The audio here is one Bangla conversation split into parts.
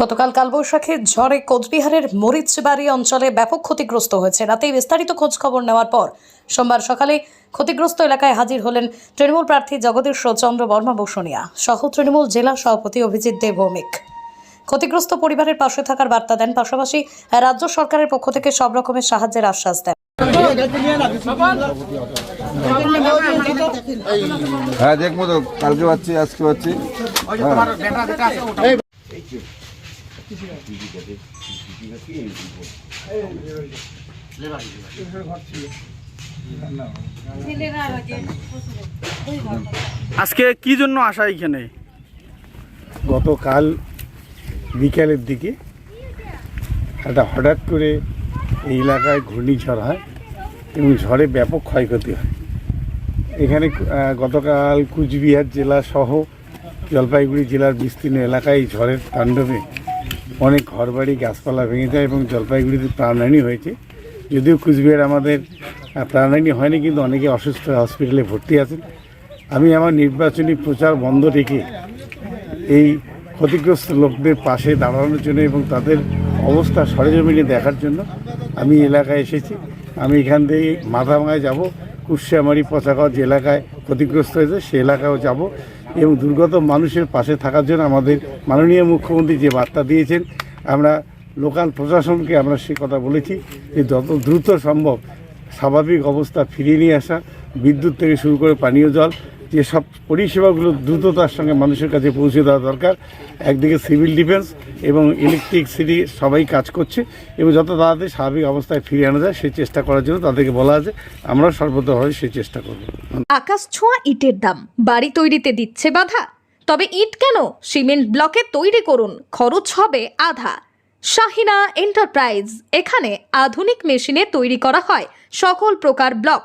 গতকাল কালবৈশাখীর ঝড়ে কোচবিহারের মরিচবাড়ি অঞ্চলে ব্যাপক ক্ষতিগ্রস্ত হয়েছে। রাতেই বিস্তারিত খোঁজ খবর নেওয়ার পর সোমবার সকালে ক্ষতিগ্রস্ত এলাকায় হাজির হলেন তৃণমূল প্রার্থী জগদীশ চন্দ্র বর্মা বসুনিয়া সহ তৃণমূল জেলা সভাপতি অভিজিৎ দেব ভৌমিক। ক্ষতিগ্রস্ত পরিবারের পাশে থাকার বার্তা দেন, পাশাপাশি রাজ্য সরকারের পক্ষ থেকে সব রকমের সাহায্যের আশ্বাস দেন। হ্যাঁ দেখব তো, কালকে পাচ্ছি আজকে পাচ্ছি আজকে কি জন্য আসা এখানে? গতকাল বিকালের দিকে একটা হঠাৎ করে এই এলাকায় ঘূর্ণিঝড় হয় এবং ঝড়ে ব্যাপক ক্ষয়ক্ষতি হয়। এখানে গতকাল কুচবিহার জেলা সহ জলপাইগুড়ি জেলার বিস্তীর্ণ এলাকায় ঝড়ের তাণ্ডবে অনেক ঘরবাড়ি, গাছপালা ভেঙে যায় এবং জলপাইগুড়িতে প্রাণহানি হয়েছে। যদিও কুচবিহার আমাদের প্রাণহানি হয়নি, কিন্তু অনেকে অসুস্থ হসপিটালে ভর্তি আছেন। আমি আমার নির্বাচনী প্রচার বন্ধ রেখে এই ক্ষতিগ্রস্ত লোকদের পাশে দাঁড়ানোর জন্য এবং তাদের অবস্থা সরেজমিনে দেখার জন্য আমি এলাকায় এসেছি। আমি এখান থেকে মাথাভাঙায় যাব, কুশিয়ামারি, পচাগাঁও যে এলাকায় ক্ষতিগ্রস্ত হয়েছে, সে এলাকায়ও যাব। এবং দুর্গত মানুষের পাশে থাকার জন্য আমাদের মাননীয় মুখ্যমন্ত্রী যে বার্তা দিয়েছেন, আমরা লোকাল প্রশাসনকে আমরা সে কথা বলেছি যে যত দ্রুত সম্ভব স্বাভাবিক অবস্থা ফিরিয়ে নিয়ে আসা, বিদ্যুৎ থেকে শুরু করে পানীয় জল যে সব পরিষেবাগুলো দ্রুততার সঙ্গে মানুষের কাছে পৌঁছে দেওয়া দরকার। একদিকে সিভিল ডিফেন্স এবং ইলেকট্রিসিটি সবাই কাজ করছে এবং যত তাড়াতাড়ি স্বাভাবিক অবস্থায় ফিরিয়ে আনা যায় সেই চেষ্টা করার জন্য তাদেরকে বলা আছে আমরা সর্বতভাবে সেই চেষ্টা করব। আকাশ ছোঁয়া ইটের দাম, বাড়ি তৈরিতে দিচ্ছে বাধা। তবে ইট কেন? সিমেন্ট ব্লকে তৈরি করুন, খরচ হবে আধা। শাহিনা এন্টারপ্রাইজ, এখানে আধুনিক মেশিনে তৈরি করা হয় সকল প্রকার ব্লক।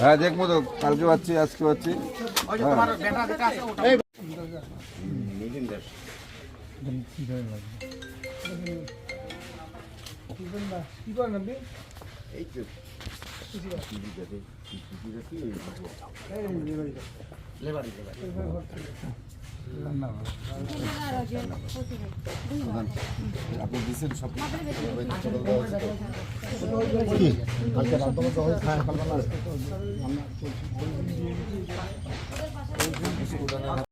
হ্যাঁ দেখব তো কালকে পাচ্ছি আজকে পাচ্ছি। লেবারি লেবারি আপনি দিয়েছেন সব কালকে রান্না তো হয়েছে সকালবেলা রান্না